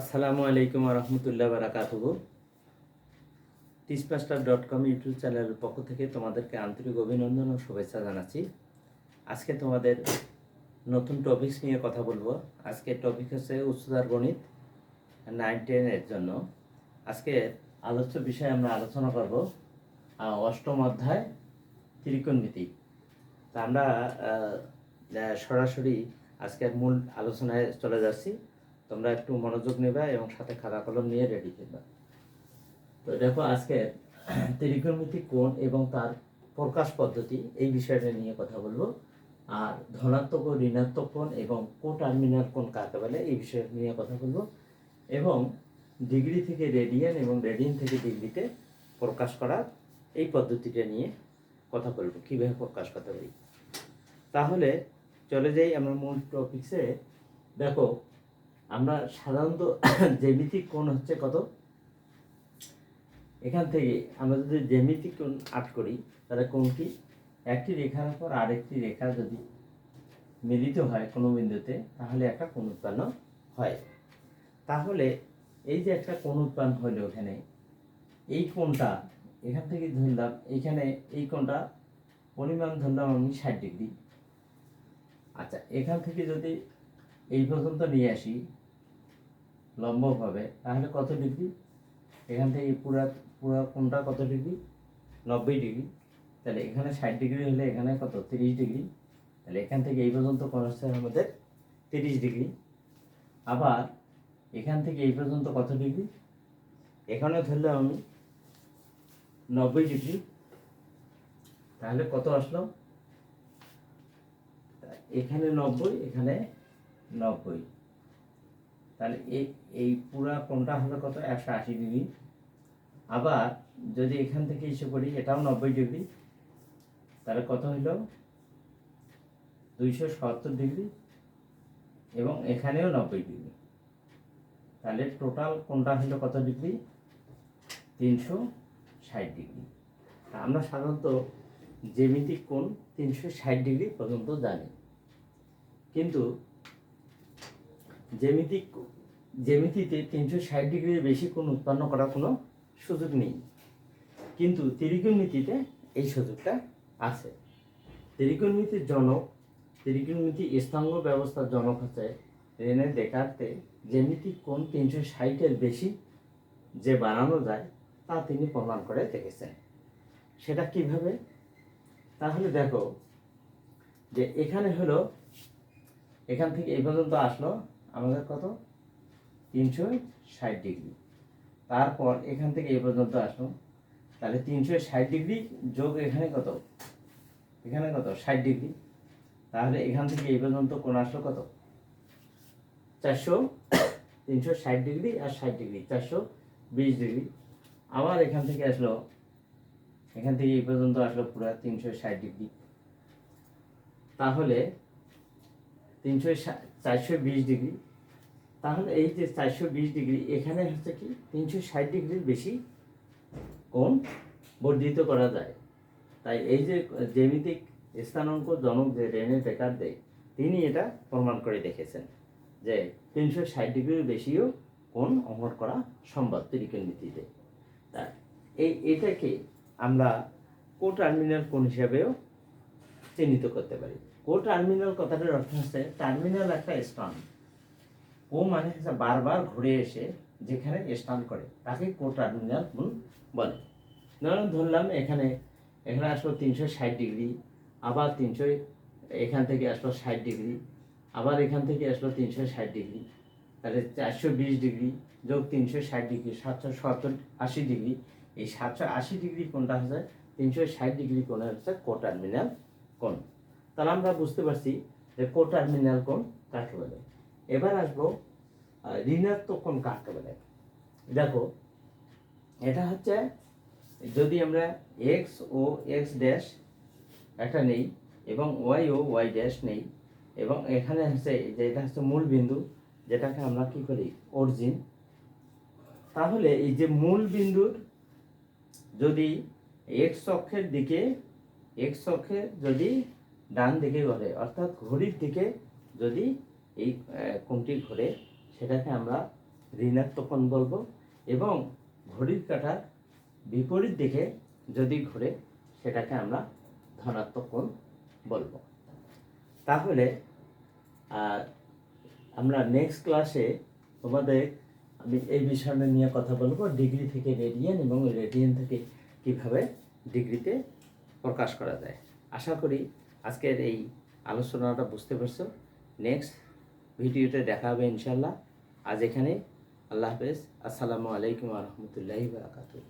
আসসালামু আলাইকুম রহমতুল্লাহ বারাকাতুহ। টিসমাস্টার dot com YouTube চ্যানেলের পক্ষ থেকে তোমাদেরকে আন্তরিক অভিনন্দন ও শুভেচ্ছা জানাচ্ছি। আজকে তোমাদের নতুন টপিকস নিয়ে কথা বলব। আজকে টপিক হচ্ছে উচ্চতার গণিত নাইন টেনের জন্য। আজকে আলোচ্য বিষয়ে আমরা আলোচনা করব অষ্টম অধ্যায়, ত্রিকোণমিতি। তা আমরা সরাসরি আজকের মূল আলোচনায় চলে যাচ্ছি। তোমরা একটু মনোযোগ নেবা এবং সাথে খাতা কলম নিয়ে রেডি করবা তো দেখো আজকে ত্রিকোণমিতি কোণ এবং তার প্রকাশ পদ্ধতি এই বিষয়টা নিয়ে কথা বলব। আর ধনাত্মক ও ঋণাত্মক কোণ এবং কো টার্মিনাল কোণ কাকে বলে এই বিষয় নিয়ে কথা বলব। এবং ডিগ্রি থেকে রেডিয়ান এবং রেডিয়ান থেকে ডিগ্রিতে প্রকাশ করার এই পদ্ধতিটা নিয়ে কথা বলব, কীভাবে প্রকাশ করতে পারি। তাহলে চলে যাই আমরা মূল টপিক্সে দেখো আমরা সাধারণত জ্যামিতিক কোণ হচ্ছে কত? এখান থেকে আমরা যদি জ্যামিতিক কোণ আট করি, তাহলে কোণটি একটি রেখার পর আরেকটি রেখা যদি মিলিত হয় কোনো বিন্দুতে, তাহলে একটা কোণ উৎপন্ন হয়। তাহলে এই যে একটা কোণ উৎপন্ন হলো এখানে, এই কোণটা এখান থেকে ধরলাম এইখানে এই কোণটা পরিমাণ ধরলাম আমি ষাট ডিগ্রি। আচ্ছা এখান থেকে যদি এই পর্যন্ত নিয়ে আসি লম্বভাবে, তাহলে কত ডিগ্রি? এখান থেকে পুরা পুরা কোনটা কত ডিগ্রি? নব্বই ডিগ্রি। তাহলে এখানে ষাট ডিগ্রি হলে এখানে কত? তিরিশ ডিগ্রি। তাহলে এখান থেকে এই পর্যন্ত কোন হচ্ছে আমাদের তিরিশ ডিগ্রি। আবার এখান থেকে এই পর্যন্ত কত ডিগ্রি? এখানে ধরলে আমি নব্বই ডিগ্রি। তাহলে কত আসলো? এখানে নব্বই এখানে নব্বই। তাহলে এই এই পুরা কোণটা হলো কত? একশো আশি ডিগ্রি। আবার যদি এখান থেকে ইস্যু করি এটাও নব্বই ডিগ্রি। তাহলে কত হইল? দুইশো সত্তর ডিগ্রি এবং এখানেও নব্বই ডিগ্রি। তাহলে টোটাল কোনটা হলো কত ডিগ্রি? তিনশো ষাট ডিগ্রি। আমরা সাধারণত জ্যামিতিক কোণ তিনশো ষাট ডিগ্রি পর্যন্ত জানি। কিন্তু জ্যামিতিক জ্যামিতিতে তিনশো ষাট ডিগ্রির বেশি কোণ উৎপন্ন করার কোনো সুযোগ নেই। কিন্তু ত্রিকোণমিতিতে এই সুযোগটা আছে। ত্রিকোণমিতির জনক, ত্রিকোণমিতি স্থাঙ্গ ব্যবস্থার জনক হচ্ছে রেনে দেখাতে জ্যামিতিক কোণ তিনশো ষাটের বেশি যে বানানো যায়, তা তিনি প্রমাণ করে দেখেছেন। সেটা কীভাবে? তাহলে দেখো যে এখানে হলো, এখান থেকে এই পর্যন্ত আসলো আমাদের কত? তিনশো ষাট ডিগ্রি। তারপর এখান থেকে এই পর্যন্ত আসলো তাহলে তিনশো ষাট ডিগ্রি যোগ এখানে কত? এখানে কত? ষাট ডিগ্রি। তাহলে এখান থেকে এই পর্যন্ত কোন আসলো কত? চারশো, তিনশো ষাট ডিগ্রি আর ষাট ডিগ্রি। চারশো বিশ ডিগ্রি। আবার এখান থেকে আসলো, এখান থেকে এই পর্যন্ত আসলো পুরো তিনশো ষাট ডিগ্রি। তাহলে তিনশো চারশো বিশ ডিগ্রি। তাহলে এই যে চারশো বিশ ডিগ্রি, এখানে হচ্ছে কি তিনশো ষাট ডিগ্রির বেশি কোণ বর্ধিত করা যায়। তাই এই যে জ্যামিতিক স্থানাঙ্ক জনক যে রেনে বেকার দেয় তিনি এটা প্রমাণ করে দেখেছেন যে তিনশো ষাট ডিগ্রির বেশিও কোণ অঙ্কন করা সম্ভব ত্রিকোণমিতিতে। তা এই এটাকে আমরা কো টার্মিনাল কোণ হিসাবেও চিহ্নিত করতে পারি। কো টার্মিনাল কথাটার অর্থ হচ্ছে টার্মিনাল একটা স্থান। ও মানে হচ্ছে বারবার ঘুরে এসে যেখানে স্থান করে, তাকে কো টার্মিনাল কোণ বলে। ধরুন ধরলাম এখানে এখানে আসলো তিনশো ষাট ডিগ্রি, আবার তিনশো, এখান থেকে আসলো ষাট ডিগ্রি, আবার এখান থেকে আসলো তিনশো ষাট ডিগ্রি, তাহলে চারশো বিশ ডিগ্রি যোগ তিনশো ষাট ডিগ্রি, সাতশো সত্তর আশি ডিগ্রি, এই সাতশো আশি ডিগ্রি কোনটা হচ্ছে? তিনশো ষাট ডিগ্রি কোণের হচ্ছে কো টার্মিনাল কোণ। তাহলে আমরা বুঝতে পারছি যে কো টার্মিনাল কোণ কাকে বলে? এবার আসব ঋণাত্মক কোণ কাকে বলে দেখো, এটা হচ্ছে যদি আমরা এক্স ও এক্স ড্যাশ একটা নেই এবং ওয়াই ও ওয়াই ড্যাশ নেই, এবং এখানে হচ্ছে যে এটা হচ্ছে মূল বিন্দু, যেটাকে আমরা কি করি? অরিজিন তাহলে এই যে মূল বিন্দুর যদি এক্স অক্ষের দিকে এক্স অক্ষে যদি ডান দিকে ঘরে অর্থাৎ ঘড়ির দিকে যদি এই কোণটি ঘোরে সেটাকে আমরা ঋণাত্মক বলব এবং ঘড়ির কাঁটার বিপরীত দিকে যদি ঘুরে সেটাকে আমরা ধনাত্মক কোণ বলব। তাহলে আমরা নেক্সট ক্লাসে তোমাদের আমি এই বিষয়টা নিয়ে কথা বলব ডিগ্রি থেকে রেডিয়ান এবং রেডিয়ান থেকে কীভাবে ডিগ্রিতে প্রকাশ করা যায়। আশা করি আজকের এই আলোচনাটা বুঝতে পারছ। নেক্সট ভিডিওতে দেখা হবে ইনশাল্লাহ আজ এখানে আল্লাহ হাফেজ। আসসালামু আলাইকুম রহমতুল্লাহি বারাকাতুহ।